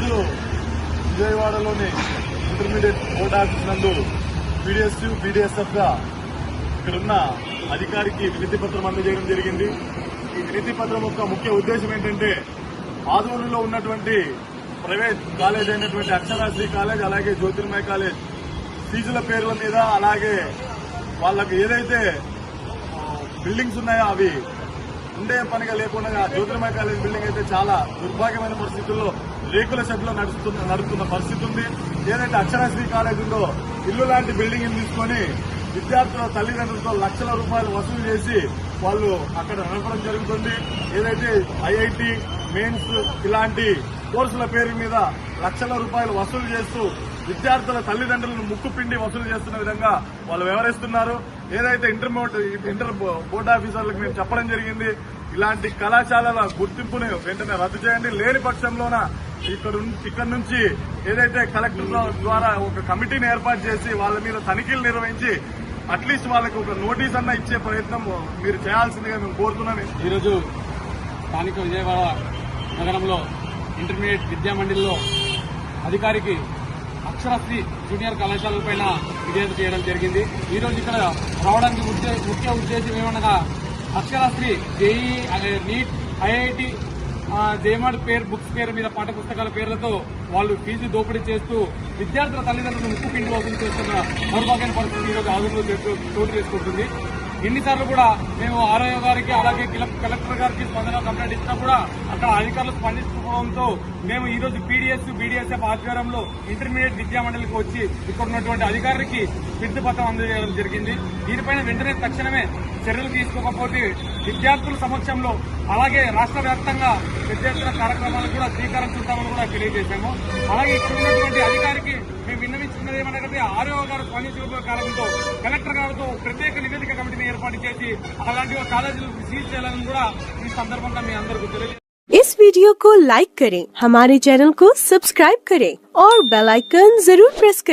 రోజు విజయవాడలోని intermediate board office నందు పీడిఎస్యు ఇక్కడ ఇక్కడున్న అధికారికి వినతి పత్రం అందజేయడం జరిగింది. ఈ వినతి పత్రం యొక్క ముఖ్య ఉద్దేశం ఏంటంటే ఆదూరులో ఉన్నటువంటి ప్రైవేట్ కాలేజ్ అయినటువంటి అక్షరాశ్రీ కాలేజ్ అలాగే జ్యోతిర్మయ కాలేజ్ ఫీజుల పేర్ల మీద అలాగే వాళ్ళకు ఏదైతే బిల్డింగ్స్ ఉన్నాయో అవి ఉండే పనిగా లేకుండా ఆ జ్యోతిర్మయ కాలేజ్ బిల్డింగ్ అయితే చాలా దుర్భాగ్యమైన పరిస్థితుల్లో రేకుల షెడ్లో నడుస్తున్న నడుస్తున్న పరిస్థితి ఉంది. ఏదైతే అక్షరాశ్రీ కాలేజ్ ఉందో ఇల్లు లాంటి బిల్డింగ్ తీసుకొని విద్యార్థుల తల్లిదండ్రులతో లక్షల రూపాయలు వసూలు చేసి వాళ్ళు అక్కడ నడపడం జరుగుతుంది. ఏదైతే ఐఐటి మెయిన్స్ ఇలాంటి కోర్సుల పేరు మీద లక్షల రూపాయలు వసూలు చేస్తూ విద్యార్థుల తల్లిదండ్రులను ముక్కు పిండి వసూలు చేస్తున్న విధంగా వాళ్ళు వ్యవహరిస్తున్నారు ఏదైతే ఇంటర్మీడియట్ ఇంటర్ బోర్డు ఆఫీసర్లకు మేము చెప్పడం జరిగింది ఇలాంటి కళాశాలల గుర్తింపుని వెంటనే రద్దు చేయండి. లేని పక్షంలోన ఇక్కడ ఉన్- ఇక్కడ నుంచి ఏదైతే కలెక్టర్ ద్వారా ఒక కమిటీని ఏర్పాటు చేసి వాళ్ళ మీద తనిఖీలు నిర్వహించి అట్లీస్ట్ వాళ్ళకి ఒక నోటీస్ అన్న ఇచ్చే ప్రయత్నం మీరు చేయాల్సిందిగా మేము కోరుతున్నాం. ఈరోజు స్థానిక విజయవాడ నగరంలో ఇంటర్మీడియట్ విద్యా మండలిలో అధికారికి అక్షరశ్రీ జూనియర్ కళాశాలల పైన ఫిర్యాదు చేయడం జరిగింది. ఈ రోజు ఇక్కడ రావడానికి ముఖ్య- ముఖ్య ఉద్దేశం ఏమనగా Aksharasri J E NEET IIT జేమాడ్ పేరు బుక్స్ పేరు మీద పాఠ పుస్తకాల పేర్లతో వాళ్ళు ఫీజు దోపిడీ చేస్తూ విద్యార్థుల తల్లిదండ్రులను ముక్కు పిండి వసూలు చేస్తున్న దౌర్భాగ్య పరిస్థితి ఈరోజు రోజు చోటు చేసుకుంటుంది. ఎన్నిసార్లు కూడా మేము ఆర్ఐఓ గారికి అలాగే కలెక్టర్ గారికి స్పందన కంప్లైంట్ ఇచ్చినా కూడా అక్కడ అధికారులు స్పందించకపోవడంతో మేము ఈ రోజు పీడీఎస్ బీడీఎస్ఎఫ్ ఆధ్వర్యంలో ఇంటర్మీడియట్ విద్యా మండలికి వచ్చి ఇక్కడ ఉన్నటువంటి అధికారికి విద్య పత్రం అందజేయడం జరిగింది. దీనిపైన వెంటనే తక్షణమే చర్యలు తీసుకోకపోతే విద్యార్థుల సమక్షంలో అలాగే రాష్ట్ర వ్యాప్తంగా పెద్ద ఎత్తున కార్యక్రమాలు కూడా శ్రీకారం చుట్టామని కూడా తెలియజేశాము. అలాగే ఇక్కడ ఉన్నటువంటి అధికారికి మేము విన్నవించుకున్నది ఏమన్నా ఆరోగ్య గారు స్పందించకపోయే కారణంతో కలెక్టర్ గారితో ప్రత్యేక నివేదిక కమిటీని ఏర్పాటు చేసి అలాంటి కాలేజీలు సీజ్ చేయాలని కూడా ఈ సందర్భంగా మీ అందరికీ తెలియజేస్తాం इस वीडियो को लाइक करें हमारे चैनल को सब्सक्राइब करें और बेल आइकन जरूर प्रेस करें